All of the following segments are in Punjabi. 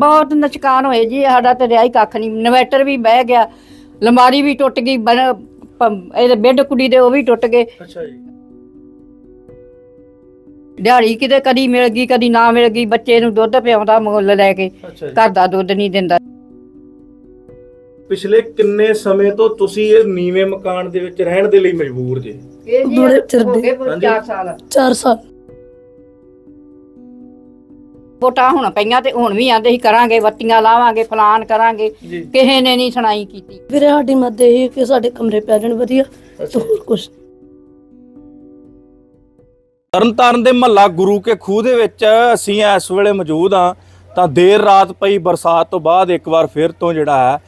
ਬਹੁਤ ਨੁਕਸਾਨ ਹੋਏ ਜੀ ਸਾਡਾ ਤੇ ਰਿਆਈ ਕੱਖ ਨਹੀਂ। ਇਨਵੈਟਰ ਵੀ ਬਹਿ ਗਿਆ ਲਮਾਰੀ ਵੀ ਟੁੱਟ ਗਈ ਪ- ਇਹਦੇ ਬੈੱਡ ਕੁੜੀ ਦੇ ਉਹ ਵੀ ਟੁੱਟ ਗਏ। ਅੱਛਾ ਜੀ। ਦਿਹਾੜੀ ਕਿਤੇ ਕਦੀ ਮਿਲ ਗਈ ਕਦੀ ਨਾ ਮਿਲ ਗਈ ਬੱਚੇ ਨੂੰ ਦੁੱਧ ਪਿਆਉਂਦਾ ਮੁੱਲ ਲੈ ਕੇ ਅੱਛਾ ਜੀ। ਘਰ ਦਾ ਦੁੱਧ ਨਹੀਂ ਦਿੰਦਾ। ਪਿਛਲੇ ਕਿੰਨੇ ਸਮੇਂ ਤੋਂ ਤੁਸੀਂ ਇਹ ਨੀਵੇਂ ਮਕਾਨ ਦੇ ਵਿੱਚ ਰਹਿਣ ਦੇ ਲਈ ਮਜਬੂਰ ਜੇ? ਇਹ ਜੀ ਬੜੇ ਚਿਰ ਹੋ ਗਏ ਹਾਂਜੀ। 4 ਸਾਲ। 4 ਸਾਲ। ਵੋਟਾਂ ਹੁਣ ਪਈਆਂ ਤੇ ਹੁਣ ਵੀ ਆਂਦੇ ਸੀ ਕਰਾਂਗੇ ਬੱਤੀਆਂ ਲਾਵਾਂਗੇ ਫਲਾਨ ਕਰਾਂਗੇ। ਕਿਸੇ ਨੇ ਨਹੀਂ ਸੁਣਾਈ ਕੀਤੀ। ਵੀਰੇ ਸਾਡੀ ਮਦਦ ਇਹ ਕਿ ਸਾਡੇ ਕਮਰੇ ਪੈ ਜਾਣ ਵਧੀਆ ਤੇ ਹੋਰ ਕੁਝ ਤਰਨਤਾਰਨ ਦੇ ਮਹੱਲਾ ਗੁਰੂ ਕੇ ਖੂਹ ਦੇ ਵਿੱਚ ਅਸੀਂ ਇਸ ਵੇਲੇ ਮੌਜੂਦ ਆ ਤਾਂ ਦੇਰ ਰਾਤ ਪਈ ਬਰਸਾਤ ਤੋਂ ਬਾਅਦ ਇੱਕ ਵਾਰ ਫਿਰ ਤੋਂ ਜਿਹੜਾ ਹੈ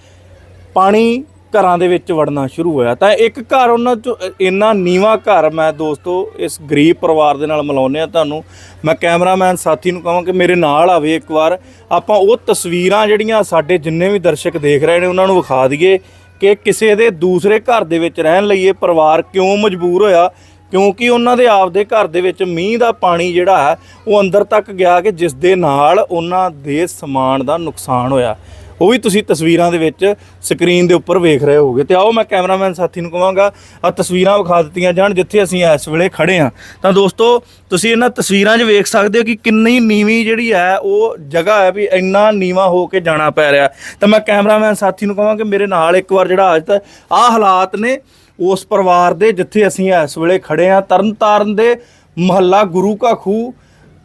ਪਾਣੀ ਘਰਾਂ ਦੇ ਵਿੱਚ ਵੜਨਾ ਸ਼ੁਰੂ ਹੋਇਆ। ਤਾਂ ਇੱਕ ਘਰ ਉਹਨਾਂ ਚੋਂ, ਇੰਨਾ ਨੀਵਾ ਘਰ ਮੈਂ ਦੋਸਤੋ, ਇਸ ਗਰੀਬ ਪਰਿਵਾਰ ਦੇ ਨਾਲ ਮਿਲਾਉਂਦੇ ਆ ਤੁਹਾਨੂੰ। ਮੈਂ ਕੈਮਰਾਮੈਨ ਸਾਥੀ ਨੂੰ ਕਹਾਂ ਕਿ ਮੇਰੇ ਨਾਲ ਆਵੇ ਇੱਕ ਵਾਰ। ਆਪਾਂ ਉਹ ਤਸਵੀਰਾਂ ਜਿਹੜੀਆਂ ਸਾਡੇ ਜਿੰਨੇ ਵੀ ਦਰਸ਼ਕ ਦੇਖ ਰਹੇ ਨੇ, ਉਹਨਾਂ ਨੂੰ ਵਿਖਾ ਦਈਏ ਕਿ ਕਿਸੇ ਦੇ ਦੂਸਰੇ ਘਰ ਦੇ ਵਿੱਚ ਰਹਿਣ ਲਈ ਇਹ ਪਰਿਵਾਰ ਕਿਉਂ ਮਜਬੂਰ ਹੋਇਆ? ਕਿਉਂਕਿ ਉਹਨਾਂ ਦੇ ਆਪਦੇ ਘਰ ਦੇ ਵਿੱਚ ਮੀਂਹ ਦਾ ਪਾਣੀ ਜਿਹੜਾ ਹੈ, ਉਹ ਅੰਦਰ ਤੱਕ ਗਿਆ ਕਿ ਜਿਸ ਦੇ ਨਾਲ ਉਹਨਾਂ ਦੇ ਸਮਾਨ ਦਾ ਨੁਕਸਾਨ ਹੋਇਆ। ਉਹ ਵੀ ਤੁਸੀਂ ਤਸਵੀਰਾਂ ਦੇ ਵਿੱਚ ਸਕਰੀਨ ਦੇ ਉੱਪਰ ਵੇਖ ਰਹੇ ਹੋਗੇ ਤੇ ਆਓ ਮੈਂ ਕੈਮਰਾਮੈਨ ਸਾਥੀ ਨੂੰ ਕਹਾਂਗਾ ਆ ਤਸਵੀਰਾਂ ਵਿਖਾ ਦਿੱਤੀਆਂ ਜਾਣ, ਜਿੱਥੇ ਅਸੀਂ ਇਸ ਵੇਲੇ ਖੜੇ ਆ ਤਾਂ ਦੋਸਤੋ, ਤੁਸੀਂ ਇਹਨਾਂ ਤਸਵੀਰਾਂ 'ਚ ਵੇਖ ਸਕਦੇ ਹੋ ਕਿ ਕਿੰਨੀ ਨੀਵੀਂ ਜਿਹੜੀ ਹੈ, ਉਹ ਜਗ੍ਹਾ ਹੈ ਵੀ ਇੰਨਾ ਨੀਵਾ ਹੋ ਕੇ ਜਾਣਾ ਪੈ ਰਿਹਾ। ਤਾਂ ਮੈਂ ਕੈਮਰਾਮੈਨ ਸਾਥੀ ਨੂੰ ਕਹਾਂ ਮੇਰੇ ਨਾਲ ਇੱਕ ਵਾਰ ਜਿਹੜਾ ਅੱਜ ਤੱਕ ਆਹ ਹਾਲਾਤ ਨੇ ਉਸ ਪਰਿਵਾਰ ਦੇ, ਜਿੱਥੇ ਅਸੀਂ ਇਸ ਵੇਲੇ ਖੜੇ ਆ ਤਰਨਤਾਰਨ ਦੇ ਮਹੱਲਾ ਗੁਰੂ ਕਾ ਖੂ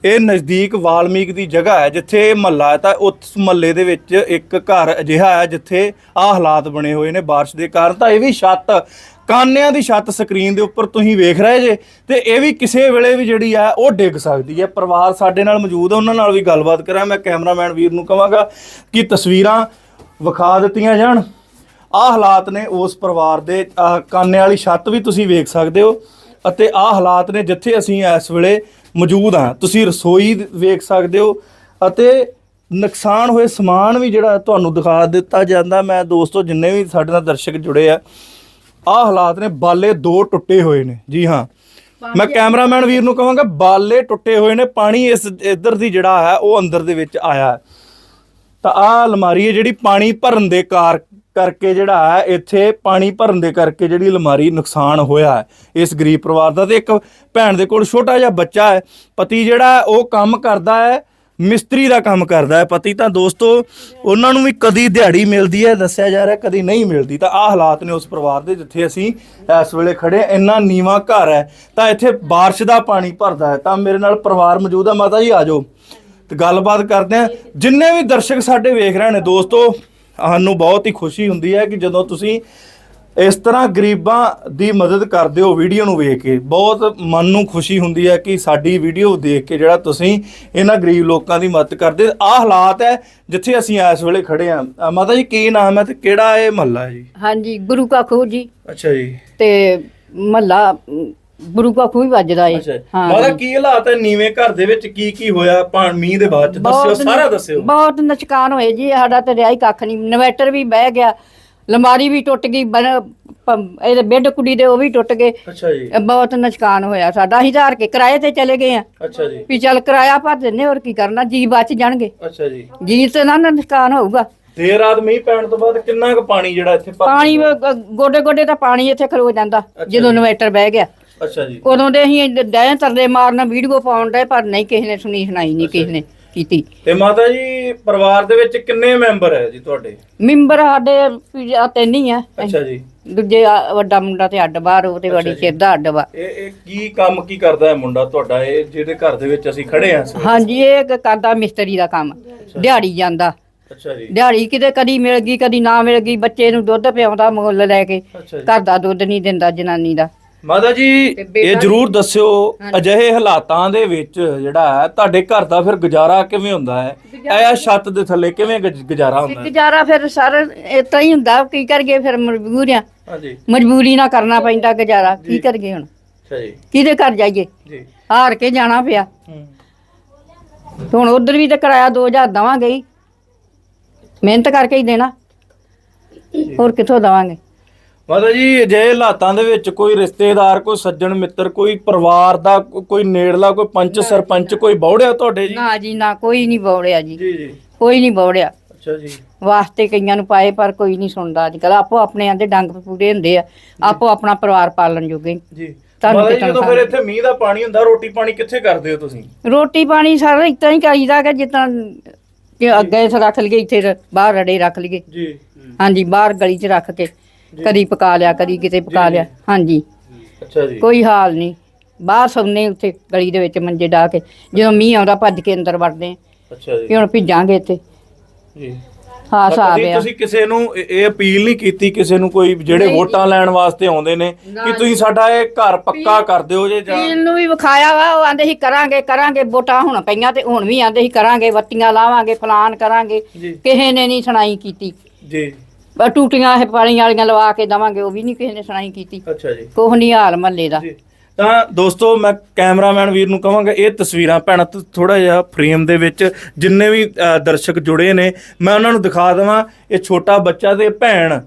ਇਹ ਨਜ਼ਦੀਕ ਵਾਲਮੀਕ ਦੀ ਜਗ੍ਹਾ ਹੈ, ਜਿੱਥੇ ਇਹ ਮਹੱਲਾ ਹੈ। ਤਾਂ ਉਸ ਮਹੱਲੇ ਦੇ ਵਿੱਚ ਇੱਕ ਘਰ ਅਜਿਹਾ ਹੈ, ਜਿੱਥੇ ਆਹ ਹਾਲਾਤ ਬਣੇ ਹੋਏ ਨੇ ਬਾਰਿਸ਼ ਦੇ ਕਾਰਨ। ਤਾਂ ਇਹ ਵੀ ਛੱਤ, ਕਾਨਿਆਂ ਦੀ ਛੱਤ ਸਕਰੀਨ ਦੇ ਉੱਪਰ ਤੁਸੀਂ ਵੇਖ ਰਹੇ ਜੇ, ਤੇ ਇਹ ਵੀ ਕਿਸੇ ਵੇਲੇ ਵੀ ਜਿਹੜੀ ਹੈ ਉਹ ਡਿੱਗ ਸਕਦੀ ਹੈ। ਪਰਿਵਾਰ ਸਾਡੇ ਨਾਲ ਮੌਜੂਦ ਹੈ, ਉਹਨਾਂ ਨਾਲ ਵੀ ਗੱਲਬਾਤ ਕਰਾਂ। ਮੈਂ ਕੈਮਰਾਮੈਨ ਵੀਰ ਨੂੰ ਕਹਾਂਗਾ ਕਿ ਤਸਵੀਰਾਂ ਵਿਖਾ ਦਿੱਤੀਆਂ ਜਾਣ। ਆਹ ਹਾਲਾਤ ਨੇ ਉਸ ਪਰਿਵਾਰ ਦੇ, ਆਹ ਕਾਨੇ ਵਾਲੀ ਛੱਤ ਵੀ ਤੁਸੀਂ ਵੇਖ ਸਕਦੇ ਹੋ। ਅਤੇ ਆਹ ਹਾਲਾਤ ਨੇ ਜਿੱਥੇ ਅਸੀਂ ਇਸ ਵੇਲੇ ਮੌਜੂਦ ਹਾਂ ਤੁਸੀਂ ਰਸੋਈ ਵੇਖ ਸਕਦੇ ਹੋ ਅਤੇ ਨੁਕਸਾਨ ਹੋਏ ਸਮਾਨ ਵੀ ਜਿਹੜਾ ਤੁਹਾਨੂੰ ਦਿਖਾ ਦਿੱਤਾ ਜਾਂਦਾ। ਮੈਂ ਦੋਸਤੋ ਜਿੰਨੇ ਵੀ ਸਾਡੇ ਨਾਲ ਦਰਸ਼ਕ ਜੁੜੇ ਆ ਆਹ ਹਾਲਾਤ ਨੇ ਬਾਲੇ ਦੋ ਟੁੱਟੇ ਹੋਏ ਨੇ। ਜੀ ਹਾਂ। ਮੈਂ ਕੈਮਰਾਮੈਨ ਵੀਰ ਨੂੰ ਕਹਾਂਗਾ ਬਾਲੇ ਟੁੱਟੇ ਹੋਏ ਨੇ ਪਾਣੀ ਇਸ ਇੱਧਰ ਦੀ ਜਿਹੜਾ ਹੈ ਉਹ ਅੰਦਰ ਦੇ ਵਿੱਚ ਆਇਆ। ਤਾਂ ਆਹ ਅਲਮਾਰੀ ਹੈ ਜਿਹੜੀ ਪਾਣੀ ਭਰਨ ਦੇ ਕਾਰ ਕਰਕੇ ਜਿਹੜਾ ਹੈ, ਇੱਥੇ ਪਾਣੀ ਭਰਨ ਦੇ ਕਰਕੇ ਜਿਹੜੀ ਅਲਮਾਰੀ ਨੁਕਸਾਨ ਹੋਇਆ ਹੈ। ਇਸ ਗਰੀਬ ਪਰਿਵਾਰ ਦਾ ਤੇ ਇੱਕ ਭੈਣ ਦੇ ਕੋਲ ਛੋਟਾ ਜਿਹਾ ਬੱਚਾ ਹੈ। ਪਤੀ ਜਿਹੜਾ ਉਹ ਕੰਮ ਕਰਦਾ ਹੈ, ਮਿਸਤਰੀ ਦਾ ਕੰਮ ਕਰਦਾ ਹੈ। ਪਤੀ ਤਾਂ ਦੋਸਤੋ, ਉਹਨਾਂ ਨੂੰ ਵੀ ਕਦੀ ਦਿਹਾੜੀ ਮਿਲਦੀ ਹੈ, ਦੱਸਿਆ ਜਾ ਰਿਹਾ ਕਦੀ ਨਹੀਂ ਮਿਲਦੀ। ਤਾਂ ਆਹ ਹਾਲਾਤ ਨੇ ਉਸ ਪਰਿਵਾਰ ਦੇ, ਜਿੱਥੇ ਅਸੀਂ ਇਸ ਵੇਲੇ ਖੜੇ ਇੰਨਾ ਨੀਵਾਂ ਘਰ ਹੈ, ਤਾਂ ਇੱਥੇ ਬਾਰਿਸ਼ ਦਾ ਪਾਣੀ ਭਰਦਾ ਹੈ। ਤਾਂ ਮੇਰੇ ਨਾਲ ਪਰਿਵਾਰ ਮੌਜੂਦ ਹੈ। ਮਾਤਾ ਜੀ ਆਜੋ ਤੇ ਗੱਲਬਾਤ ਕਰਦੇ ਆ ਜਿੰਨੇ ਵੀ ਦਰਸ਼ਕ ਸਾਡੇ ਵੇਖ ਰਹੇ ਨੇ, ਦੋਸਤੋ ਸਾਨੂੰ ਬਹੁਤ ਹੀ ਖੁਸ਼ੀ ਹੁੰਦੀ ਹੈ ਕਿ ਜਦੋਂ ਤੁਸੀਂ ਇਸ ਤਰ੍ਹਾਂ ਗਰੀਬਾਂ ਦੀ ਮਦਦ ਕਰਦੇ ਹੋ ਵੀਡੀਓ ਨੂੰ ਵੇਖ ਕੇ ਬਹੁਤ ਮਨ ਨੂੰ ਖੁਸ਼ੀ ਹੁੰਦੀ ਹੈ ਕਿ ਸਾਡੀ ਵੀਡੀਓ ਦੇਖ ਕੇ ਜਿਹੜਾ ਤੁਸੀਂ ਇਹਨਾਂ ਗਰੀਬ ਲੋਕਾਂ ਦੀ ਮਦਦ ਕਰਦੇ ਆਹ ਹਾਲਾਤ ਹੈ ਜਿੱਥੇ ਅਸੀਂ ਇਸ ਵੇਲੇ ਖੜੇ ਆ ਮਾਤਾ ਜੀ ਕੀ ਨਾਮ ਹੈ ਤੇ ਕਿਹੜਾ ਇਹ ਮਹੱਲਾ ਹੈ ਜੀ? ਹਾਂਜੀ ਗੁਰੂ ਕਾ ਖੂਹ ਜੀ। ਅੱਛਾ ਜੀ। ਤੇ ਮਹੱਲਾ ਅਮ, ਗੁਰੂ ਕਾ ਖੂਹ ਵੱਜਦਾ ਏ। ਅੱਛਾ ਮਾਤਾ ਕੀ ਹਾਲਾਤ ਹੈ ਨੀਵੇਂ ਘਰ ਦੇ ਵਿੱਚ? ਕੀ ਕੀ ਹੋਇਆ? ਪਾਣੀ ਮੀਂਹ ਦੇ ਬਾਅਦ ਚ? ਦੱਸਿਓ ਸਾਰਾ ਦੱਸਿਓ। ਬਹੁਤ ਨੁਕਸਾਨ ਹੋਏ ਜੀ ਸਾਡਾ ਤੇ ਰਿਆਈ ਕੱਖ ਨਹੀਂ ਇਨਵੈਟਰ ਵੀ ਬਹਿ ਗਿਆ ਲਮਾਰੀ ਵੀ ਟੁੱਟ ਗਈ ਇਹਦੇ ਬੈੱਡ ਕੁੜੀ ਦੇ ਉਹ ਵੀ ਟੁੱਟ ਗਏ। ਅੱਛਾ ਜੀ। ਬਹੁਤ ਨੁਕਸਾਨ ਹੋਇਆ ਸਾਡਾ। ਅਸੀਂ ਧਾਰ ਕੇ ਕਿਰਾਏ ਤੇ ਚਲੇ ਗਏ ਆ ਅੱਛਾ ਜੀ। ਵੀ ਚੱਲ ਕਿਰਾਇਆ ਭਰ ਦਿੰਨੇ ਹੋਰ ਕੀ ਕਰਨਾ? ਜੀ ਬਚ ਜਾਣਗੇ। ਅੱਛਾ ਜੀ। ਜੀ ਤੇ ਨਾ ਨੁਕਸਾਨ ਹੋਊਗਾ। ਦੇਰ ਰਾਤ ਮੀਂਹ ਪੈਣ ਤੋਂ ਬਾਅਦ ਕਿੰਨਾ ਕੁ ਪਾਣੀ ਜਿਹੜਾ ਇੱਥੇ ਪਾਣੀ ਗੋਡੇ ਗੋਡੇ ਤਾਂ ਪਾਣੀ ਇੱਥੇ ਖਲੋ ਜਾਂਦਾ ਜਦੋਂ ਇਨਵੈਟਰ ਬਹਿ ਗਿਆ। ਅੱਛਾ ਜੀ। ਉਦੋਂ ਦੇ ਅਸੀਂ ਡੈ ਤਰਲੇ ਮਾਰਨਾ ਵੀਡੀਓ ਪਾਉਣ ਦੇ ਪਰ ਨਹੀਂ ਕਿਸੇ ਨੇ ਸੁਣੀ ਸੁਣਾਈ ਨਹੀਂ ਕਿਸੇ ਨੇ ਕੀਤੀ। ਤੇ ਮਾਤਾ ਜੀ ਪਰਿਵਾਰ ਦੇ ਵਿੱਚ ਕਿੰਨੇ ਮੈਂਬਰ ਹੈ ਜੀ ਤੁਹਾਡੇ? ਮੈਂਬਰ ਸਾਡੇ ਵੀ ਆ ਤਿੰਨ ਹੀ ਆ। ਅੱਛਾ ਜੀ। ਦੂਜੇ ਆ ਵੱਡਾ ਮੁੰਡਾ ਤੇ ਅੱਡ ਬਾਹਰ ਉਹ ਤੇ ਵੱਡੀ ਸਿਰ ਦਾ ਅੱਡ ਵਾ। ਇਹ ਇਹ ਕੀ ਕੰਮ ਕੀ ਕਰਦਾ ਹੈ ਮੁੰਡਾ ਤੁਹਾਡਾ? ਇਹ ਜਿਹਦੇ ਘਰ ਦੇ ਵਿੱਚ ਅਸੀਂ ਖੜੇ ਹਾਂ ਇਸ ਵੇਲੇ? ਹਾਂਜੀ ਇਹ ਇੱਕ ਕਰਦਾ ਮਿਸਤਰੀ ਦਾ ਕੰਮ ਦਿਹਾੜੀ ਜਾਂਦਾ। ਅੱਛਾ ਜੀ। ਦਿਹਾੜੀ ਕਿਤੇ ਕਦੀ ਮਿਲ ਗਈ ਕਦੀ ਨਾ ਮਿਲ ਗਈ ਬੱਚੇ ਨੂੰ ਦੁੱਧ ਪਿਆਉਂਦਾ ਮੁੱਲ ਲੈ ਕੇ। ਅੱਛਾ ਜੀ। ਘਰ ਦਾ ਦੁੱਧ ਨਹੀਂ ਦਿੰਦਾ ਜਨਾਨੀ ਦਾ। ਮਾਤਾ ਜੀ ਇਹ ਜਰੂਰ ਦੱਸਿਓ ਅਜਿਹੇ ਹਾਲਾਤਾਂ ਦੇ ਵਿੱਚ ਜਿਹੜਾ ਹੈ ਤੁਹਾਡੇ ਘਰ ਦਾ ਫਿਰ ਗੁਜ਼ਾਰਾ ਕਿਵੇਂ ਹੁੰਦਾ ਹੈ? ਇਹ ਛੱਤ ਦੇ ਥੱਲੇ ਕਿਵੇਂ ਗੁਜ਼- ਗੁਜ਼ਾਰਾ ਹੁੰਦਾ ਹੈ? ਗੁਜ਼ਾਰਾ ਫਿਰ ਸਾਰਾ ਇਤਾਂ ਹੀ ਹੁੰਦਾ ਕੀ ਕਰਗੇ ਫਿਰ ਮਜਬੂਰ ਆ ਹਾਂਜੀ। ਮਜਬੂਰੀ ਨਾਲ ਕਰਨਾ ਪੈਂਦਾ ਗੁਜ਼ਾਰਾ ਕੀ ਕਰਗੇ ਹੁਣ? ਅੱਛਾ ਜੀ। ਕਿਹਦੇ ਘਰ ਜਾਈਏ? ਜੀ। ਹਾਰ ਕੇ ਜਾਣਾ ਪਿਆ। ਹੂੰ। ਹੁਣ ਉਧਰ ਵੀ ਤੇ ਕਿਰਾਇਆ 2000 ਦਵਾਂਗੇ ਹੀ। ਮਿਹਨਤ ਕਰਕੇ ਹੀ ਦੇਣਾ। ਹੋਰ ਕਿੱਥੋਂ ਦਵਾਂਗੇ? ਮਾਤਾ ਜੀ ਜੇ ਹਾਲਾਤਾਂ ਦੇ ਵਿੱਚ ਕੋਈ ਰਿਸ਼ਤੇਦਾਰ ਕੋਈ ਸੱਜਣ ਮਿੱਤਰ ਕੋਈ ਪਰਿਵਾਰ ਦਾ ਕੋਈ ਨੇੜਲਾ ਕੋਈ ਪੰਚ ਸਰਪੰਚ ਕੋਈ ਬੌੜਿਆ ਤੁਹਾਡੇ ਜੀ? ਨਾ ਜੀ ਨਾ ਕੋਈ ਨਹੀਂ ਬੋੜਿਆ ਜੀ। ਜੀ ਜੀ। ਕੋਈ ਨਹੀਂ ਬੋੜਿਆ। ਅੱਛਾ ਜੀ। ਵਾਸਤੇ ਕਈਆਂ ਨੂੰ ਪਾਏ ਪਰ ਕੋਈ ਨਹੀਂ ਸੁਣਦਾ ਅੱਜ ਕੱਲ ਆਪੋ ਆਪਣੇ ਆਂਦੇ ਡੰਗ ਪੂਰੇ ਹੁੰਦੇ ਆ। ਆਪੋ ਆਪਣਾ ਪਰਿਵਾਰ ਪਾਲਣ ਜੋਗੇ। ਜੀ। ਤੁਹਾਨੂੰ ਜਦੋਂ ਫਿਰ ਇੱਥੇ ਮੀਂਹ ਦਾ ਪਾਣੀ ਹੁੰਦਾ ਰੋਟੀ ਪਾਣੀ ਕਿੱਥੇ ਕਰਦੇ ਹੋ ਤੁਸੀਂ? ਰੋਟੀ ਪਾਣੀ ਸਾਰਾ ਇਤਾਂ ਹੀ ਕਰੀਦਾ ਕਿ ਜਿੱਦਾਂ ਕਿ ਅੱਗੇ ਰੱਖ ਲਈਏ ਇੱਥੇ ਬਾਹਰ ਰੜੇ ਰੱਖ ਲਈਏ। ਜੀ। ਹਾਂਜੀ ਬਾਹਰ ਗਲੀ 'ਚ ਰੱਖ ਕੇ। ਕਦੀ ਪਕਾ ਲਿਆ ਕਦੀ ਕਿਤੇ ਪਕਾ ਲਿਆ। ਹਾਂਜੀ। ਅੱਛਾ ਜੀ। ਕੋਈ ਹਾਲ ਨਹੀਂ। ਬਾਹਰ ਸੌਂਦੇ ਉੱਥੇ ਗਲੀ ਦੇ ਵਿੱਚ ਮੰਜੇ ਡਾ ਕੇ ਜਦੋਂ ਮੀਂਹ ਆਉਂਦਾ ਭੱਜ ਕੇ ਅੰਦਰ ਵੜਦੇ ਅੱਛਾ ਜੀ। ਹੁਣ ਭਿੱਜਾਂਗੇ ਇੱਥੇ। ਜੀ। ਹਾਸ ਤਾਂ ਆ ਤੁਸੀਂ ਕਿਸੇ ਨੂੰ ਇਹ ਅਪੀਲ ਨਹੀਂ ਕੀਤੀ ਕਿਸੇ ਨੂੰ ਕੋਈ ਜਿਹੜੇ ਵੋਟਾਂ ਲੈਣ ਵਾਸਤੇ ਆਉਂਦੇ ਨੇ ਕਿ ਤੁਸੀਂ ਸਾਡਾ ਇਹ ਘਰ ਪੱਕਾ ਕਰ ਦਿਓ ਜੇ ਜਾਂ ਪੀਲ ਨੂੰ ਵੀ ਵਿਖਾਇਆ ਵਾ ਉਹ ਆਂਦੇ ਸੀ ਕਰਾਂਗੇ ਕਰਾਂਗੇ ਵੋਟਾਂ ਹੁਣ ਪਈਆਂ ਤੇ ਹੁਣ ਵੀ ਆਂਦੇ ਸੀ ਕਰਾਂਗੇ ਬੱਤੀਆਂ ਲਾਵਾਂਗੇ ਫਲਾਨ ਕਰਾਂਗੇ। ਕਿਸੇ ਨੇ ਨਹੀਂ ਸੁਣਾਈ ਕੀਤੀ। ਜੀ। ਬਸ ਟੂਟੀਆਂ ਇਹ ਪਾਣੀ ਵਾਲੀਆਂ ਲਵਾ ਕੇ ਦਵਾਂਗੇ ਉਹ ਵੀ ਨਹੀਂ ਕਿਸੇ ਨੇ ਸੁਣਾਈ ਕੀਤੀ। ਅੱਛਾ ਜੀ। ਕੋਹ ਨਹੀਂ ਹਾਲ ਮਹੱਲੇ ਦਾ। ਜੀ। ਤਾਂ ਦੋਸਤੋ ਮੈਂ ਕੈਮਰਾਮੈਨ ਵੀਰ ਨੂੰ ਕਹਾਂਗਾ ਇਹ ਤਸਵੀਰਾਂ ਭੈਣਾਂ ਥੋੜਾ ਜਿਹਾ ਫਰੇਮ ਦੇ ਵਿੱਚ ਜਿੰਨੇ ਵੀ ਅ, ਦਰਸ਼ਕ ਜੁੜੇ ਨੇ ਮੈਂ ਉਹਨਾਂ ਨੂੰ ਦਿਖਾ ਦਵਾਂ ਇਹ ਛੋਟਾ ਬੱਚਾ ਤੇ ਭੈਣ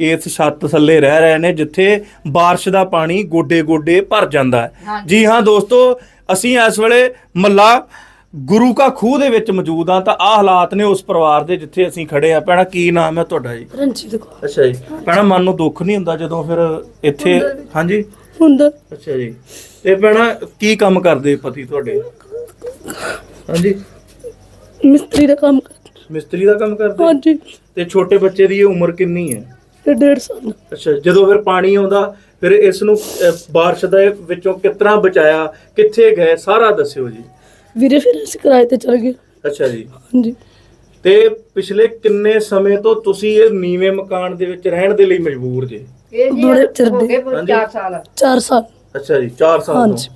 ਇਸ ਛੱਤ ਥੱਲੇ ਰਹਿ ਰਹੇ ਨੇ ਜਿੱਥੇ ਬਾਰਿਸ਼ ਦਾ ਪਾਣੀ ਗੋਡੇ ਗੋਡੇ ਭਰ ਜਾਂਦਾ ਹੈ। ਜੀ ਹਾਂ ਦੋਸਤੋ ਅਸੀਂ ਇਸ ਵੇਲੇ ਮੱਲਾ ਗੁਰੂ ਕਾ ਖੂਹ ਦੇ ਵਿੱਚ ਮੌਜੂਦ ਹਾਂ ਤਾਂ ਆਹ ਹਾਲਾਤ ਨੇ ਉਸ ਪਰਿਵਾਰ ਦੇ ਜਿੱਥੇ ਅਸੀਂ ਖੜੇ ਆ ਭੈਣਾ ਕੀ ਨਾਮ ਹੈ ਤੁਹਾਡਾ ਜੀ? ਰਣਜੀਤ ਕੌਰ। ਅੱਛਾ ਜੀ। ਭੈਣਾ ਮਨ ਨੂੰ ਦੁੱਖ ਨਹੀਂ ਹੁੰਦਾ ਜਦੋਂ ਫਿਰ ਇੱਥੇ ਹਾਂਜੀ? ਹੁੰਦਾ। ਅੱਛਾ ਜੀ। ਤੇ ਭੈਣਾ ਕੀ ਕੰਮ ਕਰਦੇ ਪਤੀ ਤੁਹਾਡੇ? ਹਾਂਜੀ? ਮਿਸਤਰੀ ਦਾ ਕੰਮ ਕਰਦਾ ਮਿਸਤਰੀ ਦਾ ਕੰਮ ਕਰਦੇ? ਹਾਂਜੀ। ਤੇ ਛੋਟੇ ਬੱਚੇ ਦੀ ਇਹ ਉਮਰ ਕਿੰਨੀ ਹੈ? ਤੇ ਡੇਢ ਸਾਲ। ਅੱਛਾ ਜਦੋਂ ਫਿਰ ਪਾਣੀ ਆਉਂਦਾ ਫਿਰ ਇਸ ਨੂੰ ਬਾਰਿਸ਼ ਦੇ ਵਿੱਚੋਂ ਕਿਤਨਾ ਬਚਾਇਆ ਕਿੱਥੇ ਗਏ ਸਾਰਾ ਦੱਸਿਓ ਜੀ। ਵੀਰੇ ਫਿਰ ਅਸੀਂ ਕਿਰਾਏ ਤੇ ਚਲ ਗਏ। ਅੱਛਾ ਜੀ। ਹਾਂਜੀ। ਤੇ ਪਿਛਲੇ ਕਿੰਨੇ ਸਮੇਂ ਤੋਂ ਤੁਸੀਂ ਇਹ ਨੀਵੇਂ ਮਕਾਨ ਦੇ ਵਿੱਚ ਰਹਿਣ ਦੇ ਲਈ ਮਜਬੂਰ ਜੇ? ਇਹ ਜੀ ਬੜੇ ਚਿਰ ਹੋ। ਗਏ ਹਾਂਜੀ। 4 ਸਾਲ। 4 ਸਾਲ। ਅੱਛਾ ਜੀ 4 ਸਾਲ ਤੋਂ। ਹਾਂਜੀ।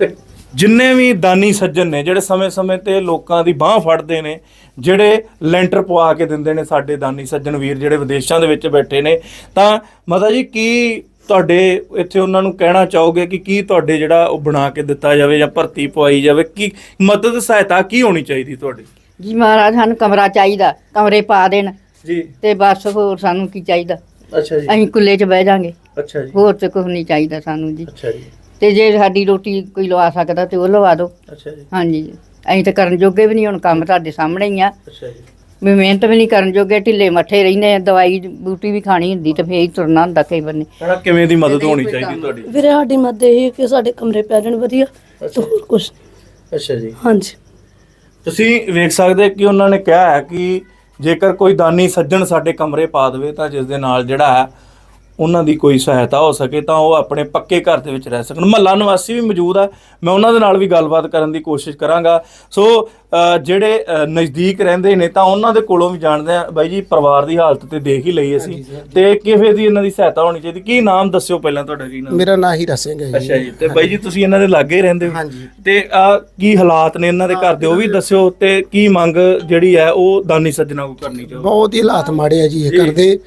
ਤੇ ਜਿੰਨੇ ਵੀ ਦਾਨੀ ਸੱਜਣ ਨੇ ਜਿਹੜੇ ਸਮੇਂ-ਸਮੇਂ ਤੇ ਲੋਕਾਂ ਦੀ ਬਾਹ ਫੜਦੇ ਨੇ ਜਿਹੜੇ ਲੈਂਟਰ ਪਵਾ ਕੇ ਦਿੰਦੇ ਨੇ ਸਾਡੇ ਦਾਨੀ ਸੱਜਣ ਵੀਰ ਜਿਹੜੇ ਵਿਦੇਸ਼ਾਂ ਦੇ ਵਿੱਚ ਬੈਠੇ ਨੇ ਤਾਂ ਮਾਤਾ ਜੀ ਕੀ ਤੁਹਾਡੇ ਇੱਥੇ ਉਹਨਾਂ ਨੂੰ ਕਹਿਣਾ ਚਾਹੋਗੇ ਕਿ ਕੀ ਤੁਹਾਡੇ ਜਿਹੜਾ ਉਹ ਬਣਾ ਕੇ ਦਿੱਤਾ ਜਾਵੇ ਜਾਂ ਭਰਤੀ ਪਵਾਈ ਜਾਵੇ ਕੀ ਮਦਦ ਸਹਾਇਤਾ ਕੀ ਹੋਣੀ ਚਾਹੀਦੀ ਤੁਹਾਡੀ? ਜੀ ਮਹਾਰਾਜ ਸਾਨੂੰ ਕਮਰਾ ਚਾਹੀਦਾ ਕਮਰੇ ਪਾ ਦੇਣ। ਜੀ। ਤੇ ਬਸ ਹੋਰ ਸਾਨੂੰ ਕੀ ਚਾਹੀਦਾ? ਅੱਛਾ ਜੀ। ਅਸੀਂ ਕੁੱਲੇ 'ਚ ਬਹਿ ਜਾਾਂਗੇ। ਅੱਛਾ ਜੀ। ਹੋਰ ਤੇ ਕੁਝ ਨਹੀਂ ਚਾਹੀਦਾ ਸਾਨੂੰ ਜੀ। ਅੱਛਾ ਜੀ। ਤੇ ਜੇ ਸਾਡੀ ਰੋਟੀ ਕੋਈ ਲਵਾ ਸਕਦਾ ਤੇ ਉਹ ਲਵਾ ਦਿਓ। ਅੱਛਾ ਜੀ। ਹਾਂਜੀ। ਅਸੀਂ ਤਾਂ ਕਰਨ ਜੋਗੇ ਵੀ ਨਹੀਂ ਹੁਣ ਕੰਮ ਤੁਹਾਡੇ ਸਾਹਮਣੇ ਹੀ ਆ। ਅੱਛਾ ਜੀ। ਵੀ ਮਿਹਨਤ ਵੀ ਨਹੀਂ ਕਰਨ ਜੋਗੇ ਢਿੱਲੇ ਮੱਠੇ ਰਹਿੰਦੇ ਆ ਦਵਾਈ ਬੂਟੀ ਵੀ ਖਾਣੀ ਹੁੰਦੀ ਤੇ ਫੇਰ ਹੀ ਤੁਰਨਾ ਹੁੰਦਾ ਕਈ ਬੰਨੇ। ਹਣਾ ਕਿਵੇਂ ਦੀ ਮਦਦ ਹੋਣੀ ਚਾਹੀਦੀ ਤੁਹਾਡੀ? ਵੀਰੇ ਸਾਡੀ ਮਦਦ ਇਹ ਹੈ ਕਿ ਸਾਡੇ ਕਮਰੇ ਪੈ ਜਾਣ ਵਧੀਆ ਤੇ ਹੋਰ ਕੁਝ ਅੱਛਾ ਜੀ। ਹਾਂਜੀ। ਤੁਸੀਂ ਵੇਖ ਸਕਦੇ ਕਿ ਉਹਨਾਂ ਨੇ ਕਿਹਾ ਹੈ ਕਿ ਜੇਕਰ ਕੋਈ ਦਾਨੀ ਸੱਜਣ ਸਾਡੇ ਕਮਰੇ ਪਾ ਦੇਵੇ ਤਾਂ ਜਿਸ ਦੇ ਨਾਲ ਜਿਹੜਾ ਹੈ ਉਹਨਾਂ ਦੀ ਕੋਈ ਸਹਾਇਤਾ ਹੋ ਸਕੇ ਤਾਂ ਉਹ ਆਪਣੇ ਪੱਕੇ ਘਰ ਦੇ ਵਿੱਚ ਰਹਿ ਸਕਣ। ਮਹੱਲਾ ਨਿਵਾਸੀ ਵੀ ਮੌਜੂਦ ਆ। ਮੈਂ ਉਹਨਾਂ ਦੇ ਨਾਲ ਵੀ ਗੱਲਬਾਤ ਕਰਨ ਦੀ ਕੋਸ਼ਿਸ਼ ਕਰਾਂਗਾ। ਸੋ ਜਿਹੜੇ ਨਜ਼ਦੀਕ ਰਹਿੰਦੇ ਨੇ ਤਾਂ ਉਹਨਾਂ ਦੇ ਕੋਲੋਂ ਵੀ ਜਾਣਦੇ ਆ। ਬਾਈ ਜੀ ਪਰਿਵਾਰ ਦੀ ਹਾਲਤ ਤੇ ਦੇਖ ਹੀ ਲਈ ਅਸੀਂ। ਤੇ ਕਿਵੇਂ ਦੀ ਇਹਨਾਂ ਦੀ ਸਹਾਇਤਾ ਹੋਣੀ ਚਾਹੀਦੀ? ਕੀ ਨਾਮ ਦੱਸਿਓ ਪਹਿਲਾਂ ਤੁਹਾਡਾ ਕੀ ਨਾਮ? ਮੇਰਾ ਨਾਂ ਹੀਰਾ ਸਿੰਘ ਹੈ ਅੱਛਾ ਜੀ। ਤੇ ਬਾਈ ਜੀ ਤੁਸੀਂ ਇਹਨਾਂ ਦੇ ਲਾਗੇ ਹੀ ਰਹਿੰਦੇ ਹੋ। ਹਾਂਜੀ। ਤੇ ਆ ਕੀ ਹਾਲਾਤ ਨੇ ਇਹਨਾਂ ਦੇ ਘਰ ਦੇ? ਉਹ ਵੀ ਦੱਸਿਓ ਤੇ ਕੀ ਮੰਗ ਜਿਹੜੀ ਹੈ ਉਹ ਦਾਨੀ ਸੱਜਣਾ ਕੋ ਕਰਨੀ ਚਾਹੋ। ਬਹੁਤ ਹੀ ਹਾਲਾਤ ਮਾੜੇ ਆ ਜੀ ਇਹ ਕਰਦੇ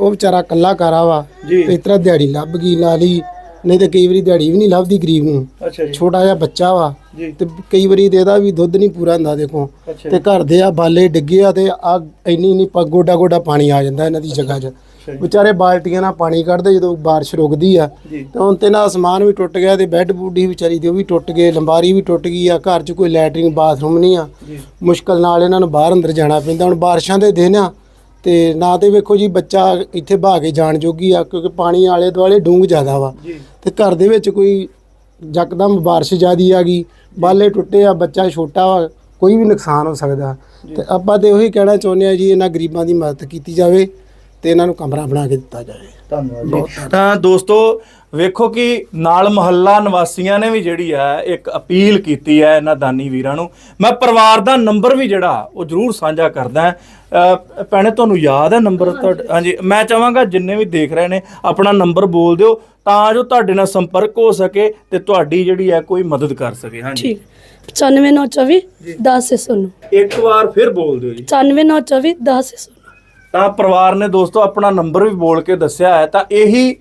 ਉਹ ਵਿਚਾਰਾ ਕੱਲਾ ਕਾਰਾ ਵਾ ਜੀ। ਤੇ ਇਤਰਾ ਦਿਹਾੜੀ ਲੱਭ ਗਈ ਲਾ ਲਈ। ਨਹੀਂ ਤੇ ਕਈ ਵਾਰੀ ਦਿਹਾੜੀ ਵੀ ਨਹੀਂ ਲੱਭਦੀ ਗਰੀਬ ਨੂੰ। ਅੱਛਾ ਜੀ। ਛੋਟਾ ਜਿਹਾ ਬੱਚਾ ਵਾ ਜੀ। ਤੇ ਕਈ ਵਾਰੀ ਦੇਦਾ ਵੀ ਦੁੱਧ ਨਹੀਂ ਪੂਰਾ ਹੁੰਦਾ ਦੇਖੋ। ਅੱਛਾ ਤੇ ਘਰ ਦੇ ਆ ਬਾਲੇ ਡਿੱਗੇ ਆ ਤੇ ਆ ਇੰਨੀ ਇੰਨੀ ਪੱਗ ਗੋਡਾ ਗੋਡਾ ਪਾਣੀ ਆ ਜਾਂਦਾ ਇਹਨਾਂ ਦੀ ਜਗ੍ਹਾ 'ਚ। ਜੀ। ਵਿਚਾਰੇ ਬਾਲਟੀਆਂ ਨਾਲ ਪਾਣੀ ਕੱਢਦੇ ਜਦੋਂ ਬਾਰਿਸ਼ ਰੁਕਦੀ ਆ ਜੀ। ਤੇ ਹੁਣ ਤੇ ਨਾ ਅਸਮਾਨ ਵੀ ਟੁੱਟ ਗਿਆ ਤੇ ਬੈੱਡ ਬੂਡੀ ਵਿਚਾਰੀ ਦੇ ਉਹ ਵੀ ਟੁੱਟ ਗਏ ਲੰਬਾਰੀ ਵੀ ਟੁੱਟ ਗਈ ਆ ਘਰ 'ਚ ਕੋਈ ਲੈਟਰਿੰਗ ਬਾਥਰੂਮ ਨਹੀਂ ਆ। ਜੀ। ਮੁਸ਼ਕਲ ਨਾਲ ਇਹਨਾਂ ਨੂੰ ਬਾਹਰ ਅੰਦਰ ਜਾਣਾ ਪੈਂਦਾ। ਹੁਣ ਬਾਰਿਸ਼ਾਂ ਦੇ ਦਿਨ ਆ ਤੇ ਨਾ ਤੇ ਵੇਖੋ ਜੀ ਬੱਚਾ ਇੱਥੇ ਭਾ ਕੇ ਜਾਣ ਜੋਗੀ ਆ ਕਿਉਂਕਿ ਪਾਣੀ ਆਲੇ ਦੁਆਲੇ ਡੂੰਘ ਜ਼ਿਆਦਾ ਵਾ। ਤੇ ਘਰ ਦੇ ਵਿੱਚ ਕੋਈ ਯਕਦਮ ਬਾਰਿਸ਼ ਜ਼ਿਆਦੀ ਆ ਗਈ ਬਾਲੇ ਟੁੱਟੇ ਆ ਬੱਚਾ ਛੋਟਾ ਵਾ ਕੋਈ ਵੀ ਨੁਕਸਾਨ ਹੋ ਸਕਦਾ। ਤੇ ਆਪਾਂ ਤੇ ਉਹੀ ਕਹਿਣਾ ਚਾਹੁੰਦੇ ਆ ਜੀ ਇਹਨਾਂ ਗਰੀਬਾਂ ਦੀ ਮਦਦ ਕੀਤੀ ਜਾਵੇ। ਤੇ ਇਹਨਾਂ ਨੂੰ ਕਮਰਾ ਬਣਾ ਕੇ ਦਿੱਤਾ ਜਾਵੇ ਧੰਨਵਾਦ ਜੀ। ਤਾਂ ਦੋਸਤੋ ਵੇਖੋ ਕਿ ਨਾਲ ਮਹੱਲਾ ਨਿਵਾਸੀਆਂ ਨੇ ਵੀ ਜਿਹੜੀ ਹੈ ਇੱਕ ਅਪੀਲ ਕੀਤੀ ਹੈ ਇਹਨਾਂ ਦਾਨੀ ਵੀਰਾਂ ਨੂੰ। ਮੈਂ ਪਰਿਵਾਰ ਦਾ ਨੰਬਰ ਵੀ ਜਿਹੜਾ ਉਹ ਜ਼ਰੂਰ ਸਾਂਝਾ ਕਰਦਾ ਭੈਣੇ ਤੁਹਾਨੂੰ ਯਾਦ ਹੈ ਨੰਬਰ ਤੁਹਾਡਾ? ਹਾਂਜੀ ਮੈਂ ਚਾਹਾਂਗਾ ਜਿੰਨੇ ਵੀ ਦੇਖ ਰਹੇ ਨੇ ਆਪਣਾ ਨੰਬਰ ਬੋਲ ਦਿਓ ਤਾਂ ਜੋ ਤੁਹਾਡੇ ਨਾਲ ਸੰਪਰਕ ਹੋ ਸਕੇ ਤੇ ਤੁਹਾਡੀ ਜਿਹੜੀ ਹੈ ਕੋਈ ਮਦਦ ਕਰ ਸਕੇ। ਹਾਂਜੀ। ਠੀਕ। 94924 10609 ਇੱਕ ਵਾਰ ਫਿਰ ਬੋਲ ਦਿਓ ਜੀ। 94924 10609 ਤਾਂ ਪਰਿਵਾਰ ਨੇ ਦੋਸਤੋ ਆਪਣਾ ਨੰਬਰ ਵੀ ਬੋਲ ਕੇ ਦੱਸਿਆ ਹੈ, ਤਾਂ ਇਹੀ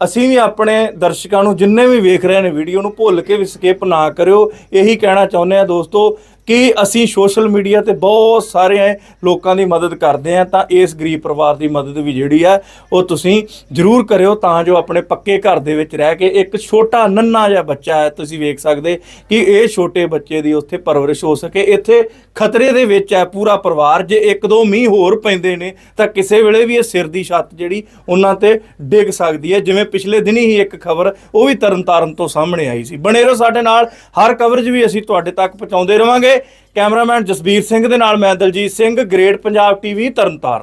ਅਸੀਂ ਵੀ ਆਪਣੇ ਦਰਸ਼ਕਾਂ ਨੂੰ ਜਿੰਨੇ ਵੀ ਵੇਖ ਰਹੇ ਨੇ ਵੀਡੀਓ ਨੂੰ ਭੁੱਲ ਕੇ ਵੀ ਸਕਿਪ ਨਾ ਕਰਿਓ। ਇਹੀ ਕਹਿਣਾ ਚਾਹੁੰਦੇ ਆ ਦੋਸਤੋ ਕਿ ਅਸੀਂ ਸੋਸ਼ਲ ਮੀਡੀਆ ਤੇ ਬਹੁਤ ਸਾਰੇ ਲੋਕਾਂ ਦੀ ਮਦਦ ਕਰਦੇ ਆ ਤਾਂ ਇਸ ਗਰੀਬ ਪਰਿਵਾਰ ਦੀ ਮਦਦ ਵੀ ਜਿਹੜੀ ਹੈ, ਉਹ ਤੁਸੀਂ ਜ਼ਰੂਰ ਕਰਿਓ, ਤਾਂ ਜੋ ਆਪਣੇ ਪੱਕੇ ਘਰ ਦੇ ਵਿੱਚ ਰਹਿ ਕੇ ਇੱਕ ਛੋਟਾ ਨੰਨਾ ਜਿਹਾ ਬੱਚਾ ਹੈ, ਤੁਸੀਂ ਵੇਖ ਸਕਦੇ ਕਿ ਇਹ ਛੋਟੇ ਬੱਚੇ ਦੀ ਉੱਥੇ ਪਰਵਰਿਸ਼ ਹੋ ਸਕੇ। ਇੱਥੇ ਖਤਰੇ ਦੇ ਵਿੱਚ ਹੈ ਪੂਰਾ ਪਰਿਵਾਰ, ਜੇ ਇੱਕ ਦੋ ਮੀਂਹ ਹੋਰ ਪੈਂਦੇ ਨੇ, ਤਾਂ ਕਿਸੇ ਵੇਲੇ ਵੀ ਇਹ ਸਿਰ ਦੀ ਛੱਤ ਜਿਹੜੀ ਉਹਨਾਂ ਤੇ ਡਿੱਗ ਸਕਦੀ ਹੈ। ਜਿਵੇਂ ਪਿਛਲੇ ਦਿਨੀ ਹੀ ਇੱਕ ਖਬਰ, ਉਹ ਵੀ ਤਰਨਤਾਰਨ ਤੋਂ ਸਾਹਮਣੇ ਆਈ ਸੀ। ਬਣੇ ਰਹੋ ਸਾਡੇ ਨਾਲ, ਹਰ ਕਵਰੇਜ ਵੀ ਅਸੀਂ ਤੁਹਾਡੇ ਤੱਕ ਪਹੁੰਚਾਉਂਦੇ ਰਵਾਂਗੇ। ਕੈਮਰਾਮੈਨ ਜਸਬੀਰ ਸਿੰਘ ਦੇ ਨਾਲ ਮੈਂ ਦਲਜੀਤ ਸਿੰਘ ਗ੍ਰੇਟ ਪੰਜਾਬ ਟੀਵੀ ਤਰਨਤਾਰਨ।